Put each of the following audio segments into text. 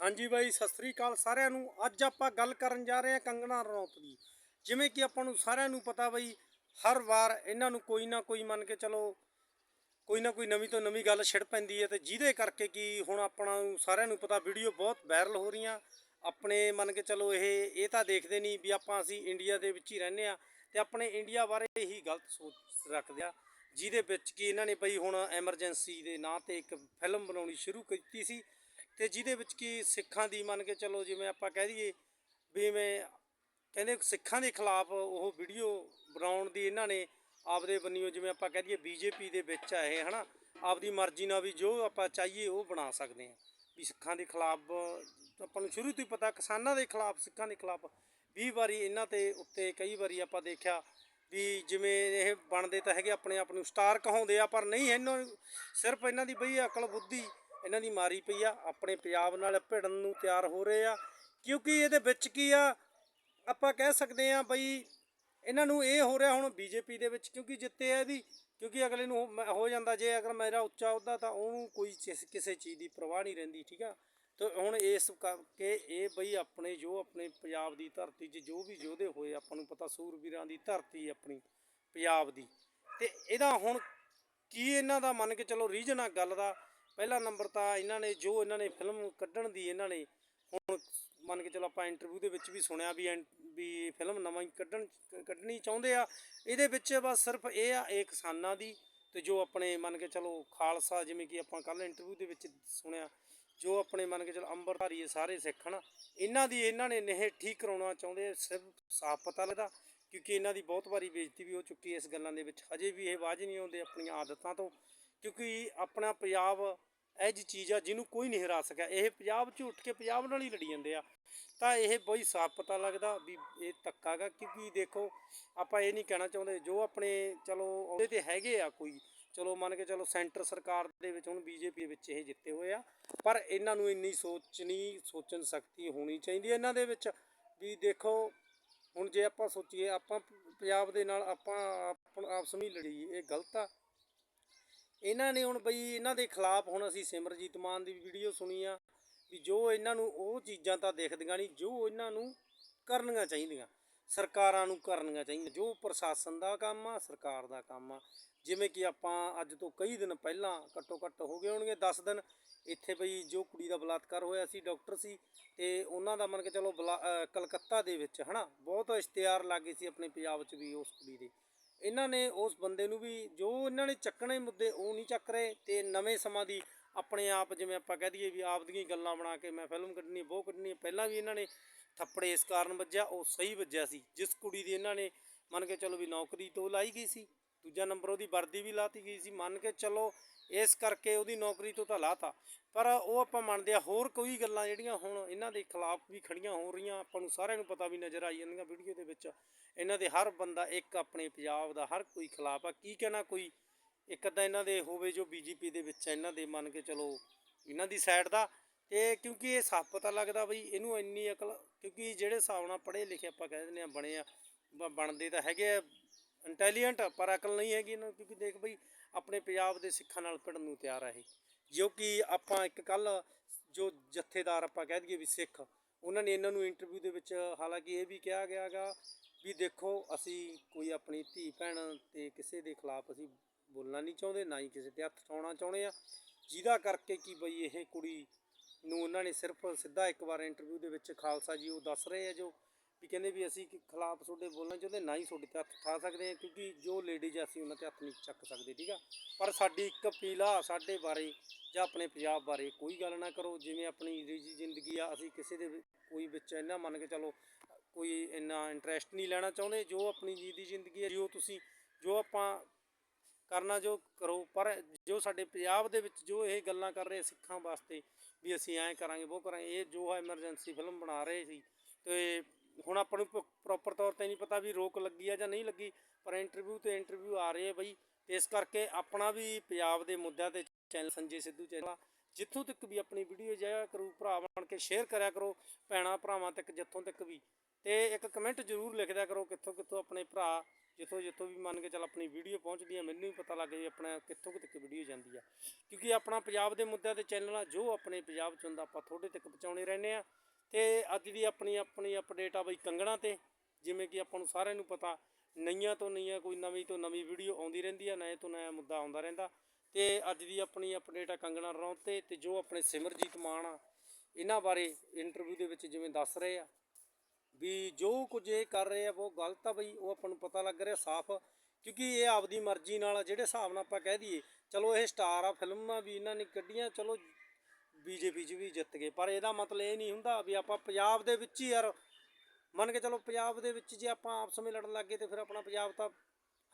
ਹਾਂਜੀ ਬਾਈ, ਸਤਿ ਸ੍ਰੀ ਅਕਾਲ ਸਾਰਿਆਂ ਨੂੰ। ਅੱਜ ਆਪਾਂ ਗੱਲ ਕਰਨ ਜਾ ਰਹੇ ਹਾਂ ਕੰਗਣਾ ਰਣੌਤ ਦੀ। ਜਿਵੇਂ ਕਿ ਆਪਾਂ ਨੂੰ ਸਾਰਿਆਂ ਨੂੰ ਪਤਾ ਬਈ, ਹਰ ਵਾਰ ਇਹਨਾਂ ਨੂੰ ਕੋਈ ਨਾ ਕੋਈ ਮੰਨ ਕੇ ਚਲੋ, ਕੋਈ ਨਾ ਕੋਈ ਨਵੀਂ ਤੋਂ ਨਵੀਂ ਗੱਲ ਛਿੜ ਪੈਂਦੀ ਹੈ ਤੇ ਜਿਹਦੇ ਕਰਕੇ ਕਿ ਹੁਣ ਆਪਣਾ ਨੂੰ ਸਾਰਿਆਂ ਨੂੰ ਪਤਾ ਵੀਡੀਓ ਬਹੁਤ ਵਾਇਰਲ ਹੋ ਰਹੀਆਂ। ਆਪਣੇ ਮੰਨ ਕੇ ਚਲੋ ਇਹ ਇਹ ਤਾਂ ਦੇਖਦੇ ਨਹੀਂ ਵੀ ਆਪਾਂ ਅਸੀਂ ਇੰਡੀਆ ਦੇ ਵਿੱਚ ਹੀ ਰਹਿੰਦੇ ਆ ਤੇ ਆਪਣੇ ਇੰਡੀਆ ਬਾਰੇ ਹੀ ਗਲਤ ਸੋਚ ਰੱਖਦੇ ਆ, ਜਿਹਦੇ ਵਿੱਚ ਕਿ ਇਹਨਾਂ ਨੇ ਬਈ ਹੁਣ ਐਮਰਜੈਂਸੀ ਦੇ ਨਾਂ ਤੇ ਇੱਕ ਫਿਲਮ ਬਣਾਉਣੀ ਸ਼ੁਰੂ ਕੀਤੀ ਸੀ। ਤੇ ਜਿਹਦੇ ਵਿੱਚ ਕੀ ਸਿੱਖਾਂ ਦੀ ਮੰਨ ਕੇ ਚਲੋ ਜਿਵੇਂ ਆਪਾਂ ਕਹਿ ਦਈਏ ਵੀ ਮੈਂ ਕਹਿੰਦੇ ਸਿੱਖਾਂ ਦੇ ਖਿਲਾਫ ਉਹ ਵੀਡੀਓ ਬਣਾਉਣ ਦੀ ਇਹਨਾਂ ਨੇ ਆਪਦੇ ਬੰਨਿਓ ਜਿਵੇਂ ਆਪਾਂ ਕਹਿ ਦਈਏ ਬੀਜੇਪੀ ਦੇ ਵਿੱਚ ਆ ਇਹ, ਹਨਾ? ਆਪਦੀ ਮਰਜ਼ੀ ਨਾਲ ਵੀ ਜੋ ਆਪਾਂ ਚਾਹੀਏ ਉਹ ਬਣਾ ਸਕਦੇ ਆ ਵੀ ਸਿੱਖਾਂ ਦੇ ਖਿਲਾਫ ਆਪਾਂ ਨੂੰ ਸ਼ੁਰੂ ਤੋਂ ਹੀ ਪਤਾ ਕਿਸਾਨਾਂ ਦੇ ਖਿਲਾਫ, ਸਿੱਖਾਂ ਦੇ ਖਿਲਾਫ 20 ਵਾਰੀ ਇਹਨਾਂ ਤੇ ਉੱਤੇ ਕਈ ਵਾਰੀ ਆਪਾਂ ਦੇਖਿਆ ਵੀ ਜਿਵੇਂ ਇਹ ਬਣਦੇ ਤਾਂ ਹੈਗੇ ਆਪਣੇ ਆਪ ਨੂੰ ਸਟਾਰ ਕਹਾਉਂਦੇ ਆ, ਪਰ ਨਹੀਂ, ਇਹਨਾਂ ਨੂੰ ਸਿਰਫ ਇਹਨਾਂ ਦੀ ਬਈ ਅਕਲ ਬੁੱਧੀ ਇਹਨਾਂ ਦੀ ਮਾਰੀ ਪਈ ਆ, ਆਪਣੇ ਪੰਜਾਬ ਨਾਲ ਭਿੜਨ ਨੂੰ ਤਿਆਰ ਹੋ ਰਹੇ ਆ। ਕਿਉਂਕਿ ਇਹਦੇ ਵਿੱਚ ਕੀ ਆ, ਆਪਾਂ ਕਹਿ ਸਕਦੇ ਆ ਬਈ ਇਹਨਾਂ ਨੂੰ ਇਹ ਹੋ ਰਿਹਾ ਹੁਣ ਬੀਜੇਪੀ ਦੇ ਵਿੱਚ ਕਿਉਂਕਿ ਜਿੱਤੇ ਆ ਇਹਦੀ, ਕਿਉਂਕਿ ਅਗਲੇ ਨੂੰ ਹੋ- ਮ- ਹੋ ਜਾਂਦਾ ਜੇ ਅਗਰ ਮੇਰਾ ਉੱਚਾ ਅਹੁਦਾ ਤਾਂ ਉਹਨੂੰ ਕੋਈ ਕਿਸੇ ਚੀਜ਼ ਦੀ ਪਰਵਾਹ ਨਹੀਂ ਰਹਿੰਦੀ, ਠੀਕ ਆ? ਤਾਂ ਹੁਣ ਇਸ ਕਰਕੇ ਇਹ ਬਈ ਆਪਣੇ ਜੋ ਆਪਣੇ ਪੰਜਾਬ ਦੀ ਧਰਤੀ 'ਚ ਜੋ ਵੀ ਯੋਧੇ ਹੋਏ, ਆਪਾਂ ਨੂੰ ਪਤਾ ਸੂਰਬੀਰਾਂ ਦੀ ਧਰਤੀ ਆਪਣੀ, ਪੰਜਾਬ ਦੀ। ਤੇ ਇਹਦਾ ਹੁਣ ਕੀ ਇਹਨਾਂ ਦਾ ਮੰਨ ਕੇ ਚਲੋ ਰੀਜਨ ਆ ਗੱਲ ਦਾ ਪਹਿਲਾ ਨੰਬਰ ਤਾਂ ਇਹਨਾਂ ਨੇ, ਜੋ ਇਹਨਾਂ ਨੇ ਫਿਲਮ ਕੱਢਣ ਦੀ ਇਹਨਾਂ ਨੇ, ਹੁਣ ਮੰਨ ਕੇ ਚਲੋ ਆਪਾਂ ਇੰਟਰਵਿਊ ਦੇ ਵਿੱਚ ਵੀ ਸੁਣਿਆ ਵੀ ਐਂ- ਵੀ ਫਿਲਮ ਨਵਾਂ ਹੀ ਕੱਢਣ, ਕੱਢਣੀ ਚਾਹੁੰਦੇ ਆ। ਇਹਦੇ ਵਿੱਚ ਬਸ ਸਿਰਫ ਇਹ ਆ, ਇਹ ਕਿਸਾਨਾਂ ਦੀ ਤੇ ਜੋ ਆਪਣੇ ਮੰਨ ਕੇ ਚਲੋ ਖਾਲਸਾ, ਜਿਵੇਂ ਕਿ ਆਪਾਂ ਕੱਲ ਇੰਟਰਵਿਊ ਦੇ ਵਿੱਚ ਸੁਣਿਆ, ਜੋ ਆਪਣੇ ਮੰਨ ਕੇ ਚਲੋ ਅੰਮ੍ਰਿਤਧਾਰੀ ਸਾਰੇ ਸਿੱਖ ਹਨ, ਇਹਨਾਂ ਦੀ, ਇਹਨਾਂ ਨੇ ਨਹੀਂ ਠੀਕ ਕਰਾਉਣਾ ਚਾਹੁੰਦੇ ਸਿਰਫ ਸਾਫ਼ ਪਤਾ ਲੱਗਦਾ, ਕਿਉਂਕਿ ਇਹਨਾਂ ਦੀ ਬਹੁਤ ਵਾਰੀ ਬੇਇੱਜ਼ਤੀ ਵੀ ਹੋ ਚੁੱਕੀ ਹੈ ਇਸ ਗੱਲਾਂ ਦੇ ਵਿੱਚ। ਹਜੇ ਵੀ ਇਹ ਵਾਜ ਨਹੀਂ ਆਉਂਦੇ ਆਪਣੀਆਂ ਆਦਤਾਂ ਤੋਂ, ਕਿਉਂਕਿ ਆਪਣਾ ਪੰਜਾਬ ਇਹ ਜੀ ਚੀਜ਼ ਆ ਜਿਹਨੂੰ ਕੋਈ ਨਹੀਂ ਹਰਾ ਸਕਿਆ। ਇਹ ਪੰਜਾਬ 'ਚ ਉੱਠ ਕੇ ਪੰਜਾਬ ਨਾਲ ਹੀ ਲੜੀ ਜਾਂਦੇ ਆ। ਤਾਂ ਇਹ ਬਈ ਸਾਫ਼ ਪਤਾ ਲੱਗਦਾ ਵੀ ਇਹ ਧੱਕਾ ਗਾ, ਕਿਉਂਕਿ ਦੇਖੋ, ਆਪਾਂ ਇਹ ਨਹੀਂ ਕਹਿਣਾ ਚਾਹੁੰਦੇ, ਜੋ ਆਪਣੇ ਚਲੋ ਉਹਦੇ ਤੇ ਹੈਗੇ ਆ ਕੋਈ, ਚਲੋ ਮੰਨ ਕੇ ਚਲੋ ਸੈਂਟਰ ਸਰਕਾਰ ਦੇ ਵਿੱਚ ਹੁਣ ਬੀਜੇਪੀ ਵਿੱਚ ਇਹ ਜਿੱਤੇ ਹੋਏ ਆ, ਪਰ ਇਹਨਾਂ ਨੂੰ ਇੰਨੀ ਸੋਚਣੀ, ਸੋਚਣ ਸ਼ਕਤੀ ਹੋਣੀ ਚਾਹੀਦੀ ਹੈ ਇਹਨਾਂ ਦੇ ਵਿੱਚ ਵੀ ਦੇਖੋ, ਹੁਣ ਜੇ ਆਪਾਂ ਸੋਚੀਏ ਆਪਾਂ ਪੰਜਾਬ ਦੇ ਨਾਲ ਆਪਾਂ ਆਪਸ ਵਿੱਚ ਲੜੀਏ, ਇਹ ਗਲਤ ਆ। ਇਹਨਾਂ ਨੇ ਹੁਣ ਬਈ ਇਹਨਾਂ ਦੇ ਖਿਲਾਫ ਹੁਣ ਅਸੀਂ ਸਿਮਰਜੀਤ ਮਾਨ ਦੀ ਵੀਡੀਓ ਸੁਣੀ ਆ ਵੀ ਜੋ ਇਹਨਾਂ ਨੂੰ ਉਹ ਚੀਜ਼ਾਂ ਤਾਂ ਦੇਖਦੀਆਂ ਨਹੀਂ, ਜੋ ਇਹਨਾਂ ਨੂੰ ਕਰਨੀਆਂ ਚਾਹੀਦੀਆਂ, ਸਰਕਾਰਾਂ ਨੂੰ ਕਰਨੀਆਂ ਚਾਹੀਦੀਆਂ, ਜੋ ਪ੍ਰਸ਼ਾਸਨ ਦਾ ਕੰਮ ਆ, ਸਰਕਾਰ ਦਾ ਕੰਮ ਆ। ਜਿਵੇਂ ਕਿ ਆਪਾਂ ਅੱਜ ਤੋਂ ਕਈ ਦਿਨ ਪਹਿਲਾਂ ਘੱਟੋ ਘੱਟ ਹੋ ਗਏ ਹੋਣਗੇ 10 ਦਿਨ, ਇੱਥੇ ਬਈ ਜੋ ਕੁੜੀ ਦਾ ਬਲਾਤਕਾਰ ਹੋਇਆ ਸੀ, ਡਾਕਟਰ ਸੀ, ਤੇ ਉਹਨਾਂ ਦਾ ਮੰਨ ਕੇ ਚਲੋ ਬਲਾ- ਕਲਕੱਤਾ ਦੇ ਵਿੱਚ ਹਨਾ, ਬਹੁਤ ਇਸ਼ਤਿਹਾਰ ਲੱਗੇ ਸੀ ਆਪਣੇ ਪੰਜਾਬ 'ਚ ਵੀ ਉਸ ਕੁੜੀ ਦੇ। ਇਹਨਾਂ ਨੇ ਉਸ ਬੰਦੇ ਨੂੰ ਵੀ ਜੋ ਇਹਨਾਂ ਨੇ ਚੱਕਣੇ ਮੁੱਦੇ ਉਹ ਨਹੀਂ ਚੱਕ ਰਹੇ ਤੇ ਨਵੇਂ ਸਮਾਂ ਦੀ ਆਪਣੇ ਆਪ ਜਿਵੇਂ ਆਪਾਂ ਕਹਿ ਦਈਏ ਵੀ ਆਪ ਦੀਆਂ ਗੱਲਾਂ ਬਣਾ ਕੇ ਮੈਂ ਫਿਲਮ ਕੱਢਣੀ ਬਹੁਤ ਕੱਢਣੀ ਪਹਿਲਾਂ ਵੀ ਇਹਨਾਂ ਨੇ ਥੱਪੜੇ ਇਸ ਕਾਰਨ ਵੱਜਿਆ, ਉਹ ਸਹੀ ਵੱਜਿਆ ਸੀ। ਜਿਸ ਕੁੜੀ ਦੀ ਇਹਨਾਂ ਨੇ ਮੰਨ ਕੇ ਚਲੋ ਵੀ ਨੌਕਰੀ ਤੋਂ ਲਾਈ ਗਈ ਸੀ। ਦੂਜਾ ਨੰਬਰ ਉਹਦੀ ਵਰਦੀ ਵੀ ਲਾਤੀ ਗਈ ਸੀ, ਮੰਨ ਕੇ ਚਲੋ ਇਸ ਕਰਕੇ ਉਹਦੀ ਨੌਕਰੀ ਤੋਂ ਤਾਂ ਲਾਤਾ। ਪਰ ਉਹ ਆਪਾਂ ਮੰਨਦੇ ਆ ਹੋਰ ਕੋਈ ਗੱਲਾਂ ਜਿਹੜੀਆਂ ਹੁਣ ਇਹਨਾਂ ਦੇ ਖਿਲਾਫ ਵੀ ਖੜੀਆਂ ਹੋ ਰਹੀਆਂ, ਆਪਾਂ ਨੂੰ ਸਾਰਿਆਂ ਨੂੰ ਪਤਾ ਵੀ ਨਜ਼ਰ ਆਈ ਜਾਂਦੀਆਂ ਵੀਡੀਓ ਦੇ ਵਿੱਚ। ਇਹਨਾਂ ਦੇ ਹਰ ਬੰਦਾ ਇੱਕ ਆਪਣੇ ਪੰਜਾਬ ਦਾ, ਹਰ ਕੋਈ ਖਿਲਾਫ ਆ। ਕੀ ਕਹਿਣਾ ਕੋਈ? ਇੱਕ ਅੱਧਾ ਇਹਨਾਂ ਦੇ ਹੋਵੇ ਜੋ ਬੀਜੇਪੀ ਦੇ ਵਿੱਚ ਇਹਨਾਂ ਦੇ ਮੰਨ ਕੇ ਚਲੋ ਇਹਨਾਂ ਦੀ ਸਾਈਡ ਦਾ। ਤੇ ਕਿਉਂਕਿ ਇਹ ਸਾਫ਼ ਪਤਾ ਲੱਗਦਾ ਬਈ ਇਹਨੂੰ ਇੰਨੀ ਅਕਲ, ਕਿਉਂਕਿ ਜਿਹੜੇ ਹਿਸਾਬ ਨਾਲ ਪੜ੍ਹੇ ਲਿਖੇ ਆਪਾਂ ਕਹਿ ਦਿੰਦੇ ਆ ਬਣੇ ਆ ਬਣਦੇ ਤਾਂ ਹੈਗੇ ਆ। ਇੰਟੈਲੀਜੈਂਟ, ਪਰ ਅਕਲ ਨਹੀਂ ਹੈਗੀ ਇਹਨਾਂ ਨੂੰ, ਕਿਉਂਕਿ ਦੇਖ ਬਈ, ਆਪਣੇ ਪੰਜਾਬ ਦੇ ਸਿੱਖਾਂ ਨਾਲ ਭਿੜਨ ਨੂੰ ਤਿਆਰ ਹੈ ਜੋ ਕਿ ਆਪਾਂ ਇੱਕ ਕੱਲ ਜੋ ਜਥੇਦਾਰ ਆਪਾਂ ਕਹਿ ਦਈਏ ਵੀ ਸਿੱਖ, ਉਹਨਾਂ ਨੇ ਇਹਨਾਂ ਨੂੰ ਇੰਟਰਵਿਊ ਦੇ ਵਿੱਚ ਹਾਲਾਂਕਿ ਇਹ ਵੀ ਕਿਹਾ ਗਿਆਗਾ ਵੀ ਦੇਖੋ, ਅਸੀਂ ਕੋਈ ਆਪਣੀ ਧੀ, ਭੈਣ ਤੇ ਕਿਸੇ ਦੇ ਖਿਲਾਫ ਅਸੀਂ ਬੋਲਣਾ ਨਹੀਂ ਚਾਹੁੰਦੇ, ਨਾ ਹੀ ਕਿਸੇ ਤੇ ਹੱਥ ਉਠਾਉਣਾ ਚਾਹੁੰਦੇ ਆ। ਜਿਹਦਾ ਕਰਕੇ ਕਿ ਬਈ ਇਹ ਕੁੜੀ ਨੂੰ ਉਹਨਾਂ ਨੇ ਸਿਰਫ ਸਿੱਧਾ ਇੱਕ ਵਾਰ ਇੰਟਰਵਿਊ ਦੇ ਵਿੱਚ ਖਾਲਸਾ ਜੀ ਉਹ ਦੱਸ ਰਹੇ ਆ ਜੋ ਵੀ ਕਹਿੰਦੇ ਵੀ ਅਸੀਂ ਖਿਲਾਫ ਤੁਹਾਡੇ ਬੋਲਣਾ ਚਾਹੁੰਦੇ, ਨਾ ਹੀ ਤੁਹਾਡੇ ਤੇ ਹੱਥ ਉਠਾ ਸਕਦੇ ਆ ਕਿਉਂਕਿ ਜੋ ਲੇਡੀਜ਼ ਅਸੀਂ ਉਹਨਾਂ ਤੇ ਹੱਥ ਨਹੀਂ ਚੱਕ ਸਕਦੇ, ਠੀਕ ਆ? ਪਰ ਸਾਡੀ ਇੱਕ ਅਪੀਲ ਆ ਸਾਡੇ ਬਾਰੇ ਜਾਂ ਆਪਣੇ ਪੰਜਾਬ ਬਾਰੇ, ਕੋਈ ਗੱਲ ਨਾ ਕਰੋ, ਜਿਵੇਂ ਆਪਣੀ ਨਿੱਜੀ ਜ਼ਿੰਦਗੀ ਆ, ਅਸੀਂ ਕਿਸੇ ਦੇ ਕੋਈ ਵਿੱਚ ਇੰਨਾ ਮੰਨ ਕੇ ਚਲੋ, ਕੋਈ ਇੰਨਾ ਇੰਟਰਸਟ ਨਹੀਂ ਲੈਣਾ ਚਾਹੁੰਦੇ, ਜੋ ਆਪਣੀ ਨਿੱਜੀ ਜ਼ਿੰਦਗੀ ਹੈ ਜੋ ਤੁਸੀਂ, ਜੋ ਆਪਾਂ ਕਰਨਾ ਜੋ ਕਰੋ, ਪਰ ਜੋ ਸਾਡੇ ਪੰਜਾਬ ਦੇ ਵਿੱਚ ਜੋ ਇਹ ਗੱਲਾਂ ਕਰ ਰਹੇ ਸਿੱਖਾਂ ਵਾਸਤੇ, ਵੀ ਅਸੀਂ ਐਂ ਕਰਾਂਗੇ ਉਹ ਕਰਾਂਗੇ, ਇਹ ਜੋ ਐਮਰਜੈਂਸੀ ਫਿਲਮ ਬਣਾ ਰਹੇ ਸੀ, ਤੇ ਹੁਣ ਆਪਾਂ ਨੂੰ ਪ੍ਰੋਪਰ ਤੌਰ ਤੇ ਨਹੀਂ ਪਤਾ ਵੀ ਰੋਕ ਲੱਗੀ ਆ ਜਾਂ ਨਹੀਂ ਲੱਗੀ, ਪਰ ਇੰਟਰਵਿਊ ਤੇ ਇੰਟਰਵਿਊ ਆ ਰਹੇ ਆ ਬਈ। ਤੇ ਇਸ ਕਰਕੇ ਆਪਣਾ ਵੀ ਪੰਜਾਬ ਦੇ ਮੁੱਦਿਆਂ ਤੇ ਚੈਨਲ ਸੰਜੇ ਸਿੱਧੂ ਚੈਨਲ ਜਿੱਥੋਂ ਤੱਕ ਵੀ ਆਪਣੀ ਵੀਡੀਓ ਜਾਇਆ ਕਰੂ, ਭਰਾ ਬਣ ਕੇ ਸ਼ੇਅਰ ਕਰਿਆ ਕਰੋ, ਭੈਣਾ ਭਰਾਵਾਂ ਤੱਕ, ਜਿੱਥੋਂ ਤੱਕ ਵੀ। ਤੇ ਇੱਕ ਕਮੈਂਟ ਜ਼ਰੂਰ ਲਿਖਦਿਆ ਕਰੋ ਕਿੱਥੋਂ ਕਿੱਥੋਂ ਆਪਣੇ ਭਰਾ, ਜਿੱਥੋਂ ਜਿੱਥੋਂ ਵੀ ਮੰਨ ਕੇ ਚੱਲ ਆਪਣੀ ਵੀਡੀਓ ਪਹੁੰਚਦੀ ਹੈ ਮੈਨੂੰ ਵੀ ਪਤਾ ਲੱਗ ਜੇ ਆਪਣਾ ਕਿੱਥੋਂ ਕੁ ਤੱਕ ਵੀਡੀਓ ਜਾਂਦੀ ਆ। ਕਿਉਂਕਿ ਆਪਣਾ ਪੰਜਾਬ ਦੇ ਮੁੱਦਿਆਂ ਤੇ ਚੈਨਲ ਆ, ਜੋ ਆਪਣੇ ਪੰਜਾਬ ਚ ਹੁੰਦਾ, ਆਪਾਂ ਤੁਹਾਡੇ ਤੱਕ ਪਹੁੰਚਾਉਣੇ ਰਹਿੰਦੇ ਆ। ਤੇ ਅੱਜ ਦੀ ਆਪਣੀ ਆਪਣੀ ਅਪਡੇਟ ਆ ਬਈ ਕੰਗਣਾ ਤੇ, ਜਿਵੇਂ ਕਿ ਆਪਾਂ ਨੂੰ ਸਾਰਿਆਂ ਨੂੰ ਪਤਾ, ਨਈਆਂ ਤੋਂ ਨਈਆਂ ਕੋਈ ਨਵੀਂ ਤੋਂ ਨਵੀਂ ਵੀਡੀਓ ਆਉਂਦੀ ਰਹਿੰਦੀ ਆ ਨਵੇਂ ਤੋਂ ਨਵਾਂ ਮੁੱਦਾ ਆਉਂਦਾ ਰਹਿੰਦਾ। ਤੇ ਅੱਜ ਦੀ ਆਪਣੀ ਅਪਡੇਟ ਆ ਕੰਗਣਾ ਰਣੌਤ ਤੇ ਤੇ ਜੋ ਆਪਣੇ ਸਿਮਰਜੀਤ ਮਾਨ ਆ, ਇਹਨਾਂ ਬਾਰੇ ਇੰਟਰਵਿਊ ਦੇ ਵਿੱਚ ਜਿਵੇਂ ਦੱਸ ਰਹੇ ਆ, ਵੀ ਜੋ ਕੁਝ ਇਹ ਕਰ ਰਹੇ ਆ ਉਹ ਗਲਤ ਆ ਬਈ, ਉਹ ਆਪਾਂ ਨੂੰ ਪਤਾ ਲੱਗ ਰਿਹਾ ਸਾਫ਼, ਕਿਉਂਕਿ ਇਹ ਆਪਦੀ ਮਰਜ਼ੀ ਨਾਲ ਜਿਹੜੇ ਹਿਸਾਬ ਨਾਲ ਆਪਾਂ ਕਹਿ ਦਈਏ, ਚਲੋ ਇਹ ਸਟਾਰ ਆ, ਫਿਲਮਾਂ ਵੀ ਇਹਨਾਂ ਨੇ ਕੱਢੀਆਂ, ਚਲੋ ਬੀਜੇਪੀ 'ਚ ਵੀ ਜਿੱਤ ਗਏ। ਪਰ ਇਹਦਾ ਮਤਲਬ ਇਹ ਨਹੀਂ ਹੁੰਦਾ ਵੀ ਆਪਾਂ ਪੰਜਾਬ ਦੇ ਵਿੱਚ ਹੀ ਯਾਰ, ਮੰਨ ਕੇ ਚਲੋ ਪੰਜਾਬ ਦੇ ਵਿੱਚ ਜੇ ਆਪਾਂ ਆਪਸ ਵਿੱਚ ਲੜਨ ਲੱਗੇ ਤੇ ਫਿਰ ਆਪਣਾ ਪੰਜਾਬ ਤਾਂ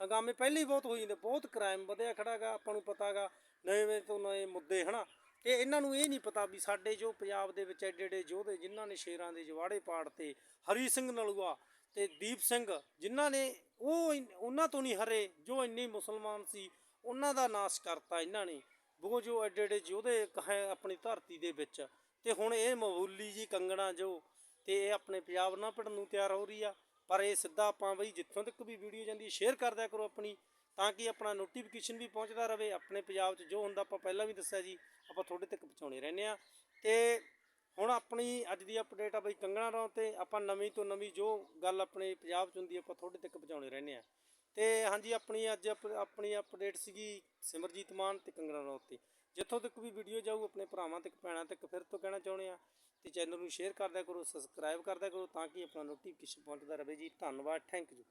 ਹੰਗਾਮੇ ਪਹਿਲੇ ਹੀ ਬਹੁਤ ਹੋਈ ਜਾਂਦੇ, ਬਹੁਤ ਕ੍ਰਾਈਮ ਵਧਿਆ ਖੜਾਗਾ, ਆਪਾਂ ਨੂੰ ਪਤਾਗਾ, ਨਵੇਂ ਤੋਂ ਨਵੇਂ ਮੁੱਦੇ, ਹਨਾ। ਤੇ ਇਹਨਾਂ ਨੂੰ ਇਹ ਨਹੀਂ ਪਤਾ ਵੀ ਸਾਡੇ ਜੋ ਪੰਜਾਬ ਦੇ ਵਿੱਚ ਐਡੇ ਐਡੇ ਯੋਧੇ ਜਿਨ੍ਹਾਂ ਨੇ ਸ਼ੇਰਾਂ ਦੇ ਜਵਾੜੇ ਪਾੜ 'ਤੇ ਹਰੀ ਸਿੰਘ ਨਲੂਆ ਤੇ ਦੀਪ ਸਿੰਘ, ਜਿਨ੍ਹਾਂ ਨੇ ਉਹ ਉਹਨਾਂ ਤੋਂ ਨਹੀਂ ਹਰੇ, ਜੋ ਇੰਨੇ ਮੁਸਲਮਾਨ ਸੀ, ਉਹਨਾਂ ਦਾ ਨਾਸ਼ ਕਰਤਾ ਇਹਨਾਂ ਨੇ। ਉਹ ਜੋ ਐਡੇ ਐਡੇ ਯੋਧੇ ਕਹੇ ਆਪਣੀ ਧਰਤੀ ਦੇ ਵਿੱਚ। ਤੇ ਹੁਣ ਇਹ ਮਾਮੂਲੀ ਜੀ ਕੰਗਣਾ ਜੋ, ਤੇ ਇਹ ਆਪਣੇ ਪੰਜਾਬ ਨਾਲ ਭਿੜਨ ਨੂੰ ਤਿਆਰ ਹੋ ਰਹੀ ਆ। ਪਰ ਇਹ ਸਿੱਧਾ ਆਪਾਂ ਬਈ ਜਿੱਥੋਂ ਤੱਕ ਵੀ ਵੀਡੀਓ ਜਾਂਦੀ ਸ਼ੇਅਰ ਕਰ ਦਿਆ ਕਰੋ ਆਪਣੀ, ਤਾਂ ਕਿ ਆਪਣਾ ਨੋਟੀਫਿਕੇਸ਼ਨ ਵੀ ਪਹੁੰਚਦਾ ਰਹੇ ਆਪਣੇ ਪੰਜਾਬ 'ਚ ਜੋ ਹੁੰਦਾ, ਆਪਾਂ ਪਹਿਲਾਂ ਵੀ ਦੱਸਿਆ ਜੀ, ਆਪਾਂ ਤੁਹਾਡੇ ਤੱਕ ਪਹੁੰਚਾਉਣੇ ਰਹਿੰਦੇ ਆ। ਤੇ ਹੁਣ ਆਪਣੀ ਅੱਜ ਦੀ ਅਪਡੇਟ ਆ ਬਈ ਕੰਗਣਾ ਰੌਂ ਤੇ ਆਪਾਂ ਨਵੀਂ ਤੋਂ ਨਵੀਂ ਜੋ ਗੱਲ ਆਪਣੇ ਪੰਜਾਬ 'ਚ ਹੁੰਦੀ, ਆਪਾਂ ਤੁਹਾਡੇ ਤੱਕ ਪਹੁੰਚਾਉਣੇ ਰਹਿੰਦੇ ਆ। ਤੇ ਹਾਂਜੀ, ਆਪਣੀ ਅੱਜ ਅਪ- ਆਪਣੀ ਅਪਡੇਟ ਸੀਗੀ ਸਿਮਰਜੀਤ ਮਾਨ ਤੇ ਕੰਗਣਾ ਰੌਂ ਤੇ ਜਿੱਥੋਂ ਤੱਕ ਵੀ ਵੀਡੀਓ ਜਾਊ, ਆਪਣੇ ਭਰਾਵਾਂ ਤੱਕ, ਭੈਣਾਂ ਤੱਕ, ਫਿਰ ਤੋਂ ਕਹਿਣਾ ਚਾਹੁੰਦੇ ਆ ਤੇ ਚੈਨਲ ਨੂੰ ਸ਼ੇਅਰ ਕਰਦਿਆ ਕਰੋ ਸਬਸਕ੍ਰਾਈਬ ਕਰਦਿਆ ਕਰੋ ਤਾਂ ਕਿ ਆਪਣਾ ਨੋਟੀਫਿਕੇਸ਼ਨ ਪਹੁੰਚਦਾ ਰਹੇ। ਜੀ, ਧੰਨਵਾਦ ਥੈਂਕ ਯੂ